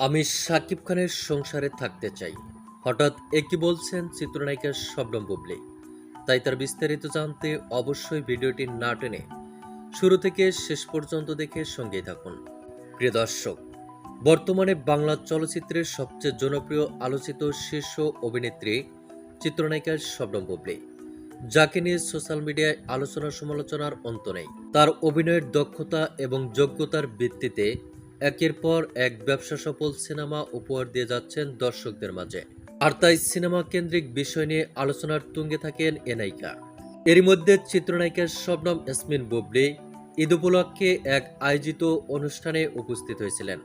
আমি সাকিব খানের সংসারে থাকতে চাই। হঠাৎ একই বলছেন চিত্রনায়িকা শবনম বুবলি। তাই তার বিস্তারিত জানতে অবশ্যই ভিডিওটি না টেনে শুরু থেকে শেষ পর্যন্ত দেখে সঙ্গেই থাকুন। প্রিয় দর্শক, বর্তমানে বাংলা চলচ্চিত্রের সবচেয়ে জনপ্রিয় আলোচিত শীর্ষ অভিনেত্রী চিত্রনায়িকা শবনম বুবলি। যাকে নিয়ে সোশ্যাল মিডিয়ায় আলোচনা সমালোচনার অন্ত নেই। তার অভিনয়ের দক্ষতা এবং যোগ্যতার ভিত্তিতে একের পর এক ব্যবসা সফল সিনেমা উপহার দিয়ে যাচ্ছেন দর্শকদের মাঝে। আর তাই সিনেমা কেন্দ্রিক বিষয় নিয়ে আলোচনার তুঙ্গে থাকেন এ নায়িকা। এরই মধ্যে চিত্রনায়িকার শবনম ইয়াসমিন বুবলি। ঈদ উপলক্ষে এক আয়োজিত অনুষ্ঠানে উপস্থিত হয়েছিলেন।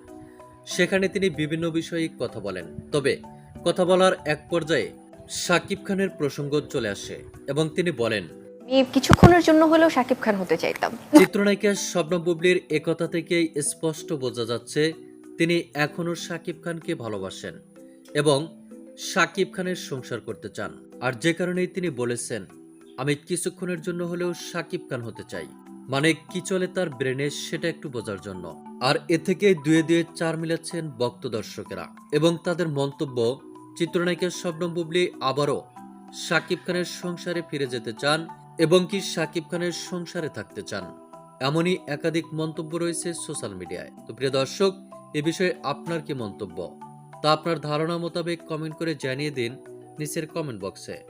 সেখানে তিনি বিভিন্ন বিষয়ে কথা বলেন। তবে কথা বলার এক পর্যায়ে শাকিব খানের প্রসঙ্গ চলে আসে এবং তিনি বলেন আমি কিছুক্ষণের জন্য হলেও শাকিব খান হতে চাইতাম। চিত্রনায়িকা শবনম বুবলির একথা থেকেই স্পষ্ট বোঝা যাচ্ছে, তিনি এখনও শাকিব খানকে ভালোবাসেন এবং শাকিব খানের সংসার করতে চান। আর যে কারণেই তিনি বলেছেন, আমি কিছুক্ষণের জন্য হলেও শাকিব খান হতে চাই। মানে কি চলে তার ব্রেনে সেটা একটু বোঝার জন্য। আর এ থেকে দুয়ে দুয়ে চার মিলাচ্ছেন ভক্ত দর্শকেরা এবং তাদের মন্তব্য, চিত্রনায়িকা শবনম বুবলি আবারও শাকিব খানের সংসারে ফিরে যেতে চান এবং কি সাকিব খানের সংসারে থাকতে চান? এমনই একাধিক মন্তব্য রয়েছে সোশ্যাল মিডিয়ায়। তো প্রিয় দর্শক, এ বিষয়ে আপনার কি মন্তব্য? তা আপনার ধারণা মোতাবেক কমেন্ট করে জানিয়ে দিন নিচের কমেন্ট বক্সে।